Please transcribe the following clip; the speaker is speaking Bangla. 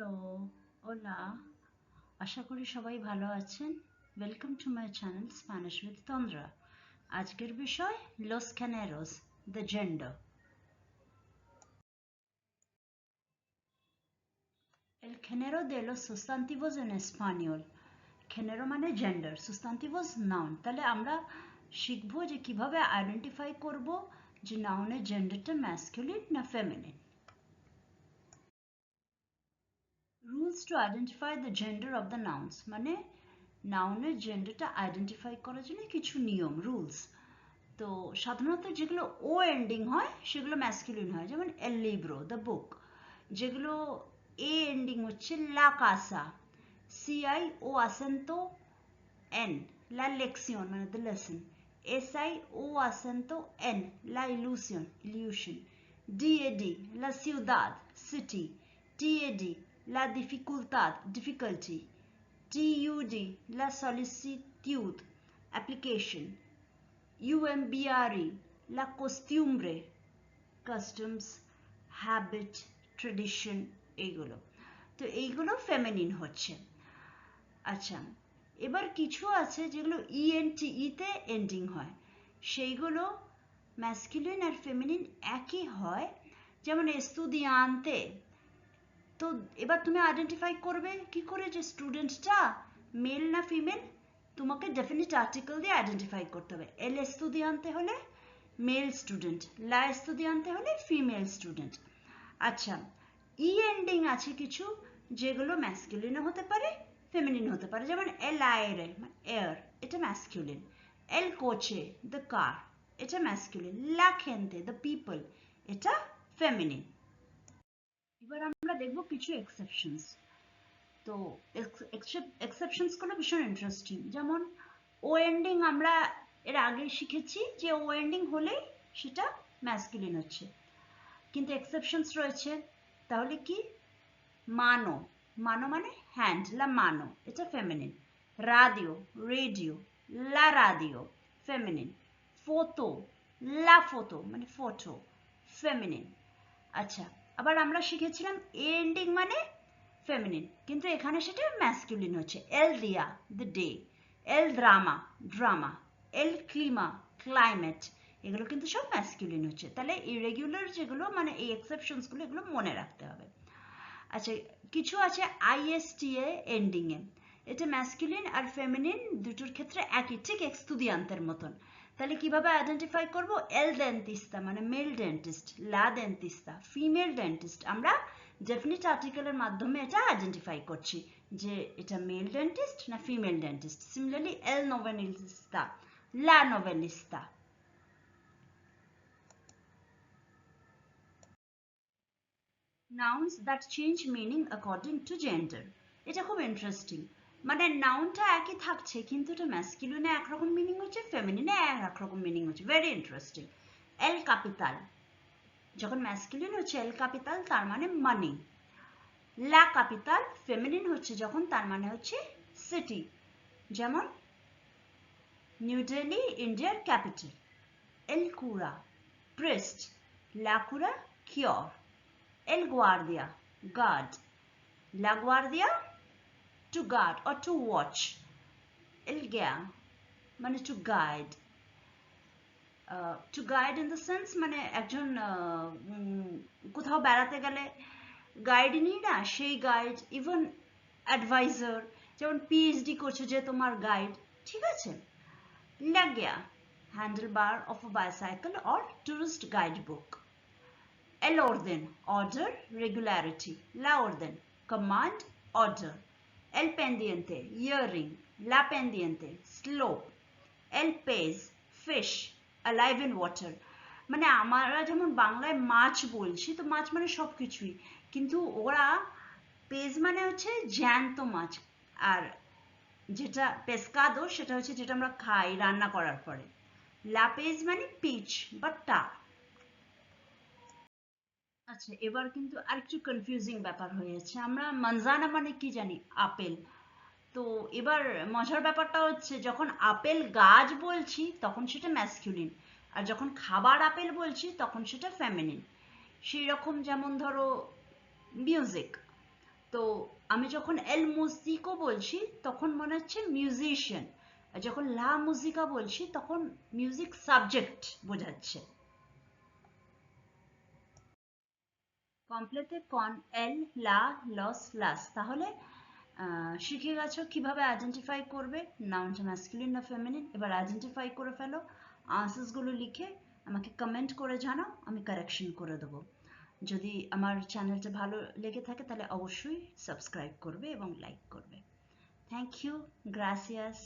হ্যালো, ওলা, আশা করি সবাই ভালো আছেন। Welcome to my channel Spanish with Tandra আজকের বিষয় লস ক্যানেরোস the gender El género de los sustantivos en español। Género মানে জেন্ডার sustantivos নাউন তাহলে আমরা শিখব যে কীভাবে আইডেন্টিফাই করব যে নাউনের জেন্ডারটা ম্যাসকুলিন না feminine rules to identify the gender of the nouns মানে নাউনের জেন্ডারটা আইডেন্টিফাই করার জন্য কিছু নিয়ম রুলস তো সাধারণত যেগুলো ও এন্ডিং হয়, সেগুলো ম্যাসকুলিন হয়। যেমন এল লিব্রো দ্য বুক যেগুলো এ এন্ডিং হচ্ছে লা কাসা সি আই ও আসেন্তো এন লা লেকসিয়ন মানে the lesson S I O আসেন্তো এন লা ইলুসিয়ন ইলিউশন ডিএডি লা Ciudad city T A D la dificultad, difficulty. TUD, la solicitud, application. UMBRE, la costumbre, customs, habit, tradition এইগুলো তো এইগুলো ফেমিনিন হচ্ছে আচ্ছা এবার কিছু আছে যেগুলো ইএনটি ইতে এন্ডিং হয় সেইগুলো ম্যাসকুলিন আর ফেমিনিন একই হয় যেমন এস্তুদিয়ান্তে তো এবার তুমি আইডেন্টিফাই করবে কি করে যে স্টুডেন্টটা মেল না ফিমেল তোমাকে ডেফিনিট আর্টিকেল দিয়ে আইডেন্টিফাই করতে হবে। এল আনতে হলে মেল স্টুডেন্ট লা আনতে হলে ফিমেল স্টুডেন্ট আচ্ছা ই এন্ডিং আছে কিছু যেগুলো ম্যাসকুলিনও হতে পারে ফেমিনিন হতে পারে। যেমন এল আয়েরে এয়ার এটা ম্যাসকুলিন এল কোচে দ্য কার এটা ম্যাসকুলিন লা খেনতে দ্য পিপল এটা ফেমিনিন এবার আমরা দেখব কিছু এক্সেপশনস তো এক্সেপশনসগুলো ভীষণ ইন্টারেস্টিং যেমন ও এন্ডিং আমরা এর আগে শিখেছি যে ও এন্ডিং হলেই সেটা ম্যাসকুলিন হচ্ছে। কিন্তু এক্সেপশনস রয়েছে। তাহলে কি? মানো। মানো মানে হ্যান্ড লা মানো। এটা ফেমিনিন রাদিও রেডিও লা রাদিও ফেমিনিন ফটো লা ফটো মানে ফটো ফেমিনিন আচ্ছা আবার আমরা শিখেছিলাম এ এন্ডিং মানে ফেমিনিন কিন্তু এখানে সেটা ম্যাসকুলিন হচ্ছে। এল দিয়া দ্য ডে এল ড্রামা ড্রামা এল ক্লিমা ক্লাইমেট এগুলো কিন্তু সব ম্যাসকুলিন হচ্ছে। তাহলে ইরেগুলার যেগুলো মানে এই এক্সেপশনসগুলো এগুলো মনে রাখতে হবে। আচ্ছা কিছু আছে আইএসটিএ এন্ডিং এ। এটা ম্যাসকুলিন আর ফেমিনিন দুটোর ক্ষেত্রে একই, ঠিক এক্সতুদিয়ান্তের মতন। তাহলে কীভাবে আইডেন্টিফাই করব? এল ডেন্টিস্তা মানে মেল ডেন্টিস্ট লা ডেন্টিস্তা ফিমেল ডেন্টিস্ট আমরা ডেফিনিট আর্টিকেলের মাধ্যমে এটা আইডেন্টিফাই করছি যে এটা মেল ডেন্টিস্ট না ফিমেল ডেন্টিস্ট সিমিলারলি এল নোভেনিস্তা লা নোভেনিস্তা nouns that change meaning according to gender. এটা খুব ইন্টারেস্টিং মানে নাউনটা একই থাকছে, কিন্তু এটা ম্যাসকিউলিনে একরকম মিনিং হচ্ছে ফেমিনিনে এক রকম মিনিং হচ্ছে। ভেরি ইন্টারেস্টিং এল ক্যাপিটাল যখন ম্যাসকিউলিন হচ্ছে এল ক্যাপিটাল তার মানে মানি লা ক্যাপিটাল ফেমিনিন হচ্ছে যখন, তার মানে হচ্ছে সিটি যেমন নিউ দিল্লি ইন্ডিয়ার ক্যাপিটাল এল কুরা প্রেস্ট লা কুরা কিওর এল গুয়ার্দিয়া গার্ড লা গুয়ার্দিয়া to guard or to watch. Ilgya মানে to guide. Uh, to guide in the sense মানে একজন কোথাও বেড়াতে গেলে গাইড নিই না সেই গাইড ইভেন অ্যাডভাইজার যেমন পিএইচডি করছে যে তোমার গাইড ঠিক আছে? লাগিয়া handle bar of a bicycle or tourist guide book L orden order regularity. La orden command order. El pendiente, earring, la pendiente, slope, el pez, fish, alive in water. মানে আমরা যেমন বাংলায় মাছ বলছি তো মাছ মানে সব কিছুই কিন্তু ওরা পেজ মানে হচ্ছে জ্যান্ত মাছ। আর যেটা পেসকাদো সেটা হচ্ছে যেটা আমরা খাই রান্না করার পরে। লাপেজ মানে পিচ বা টা আচ্ছা এবার কিন্তু আরেকটু কনফিউজিং ব্যাপার হয়েছে। আমরা মানজানা মানে কি জানি? আপেল। তো এবার মজার ব্যাপারটা হচ্ছে, যখন আপেল গাছ বলছি, তখন সেটা ম্যাসকিউলিন আর যখন খাবার আপেল বলছি, তখন সেটা ফেমিনিন সেই রকম যেমন ধরো মিউজিক তো আমি যখন এল মুজিকো বলছি, তখন মনে হচ্ছে মিউজিশিয়ান আর যখন লা মুজিকা বলছি, তখন মিউজিক সাবজেক্ট বোঝাচ্ছে। কমপ্লেতে কন এল লা লস লাস তাহলে শিখে গেছো কীভাবে আইডেন্টিফাই করবে? নাউনটা ম্যাসকুলিন না ফেমিনিন এবার আইডেন্টিফাই করে ফেলো। আনসার্সগুলো লিখে আমাকে কমেন্ট করে জানাও, আমি কারেকশন করে দেবো। যদি আমার চ্যানেলটা ভালো লেগে থাকে, তাহলে অবশ্যই সাবস্ক্রাইব করবে এবং লাইক করবে। Thank you gracias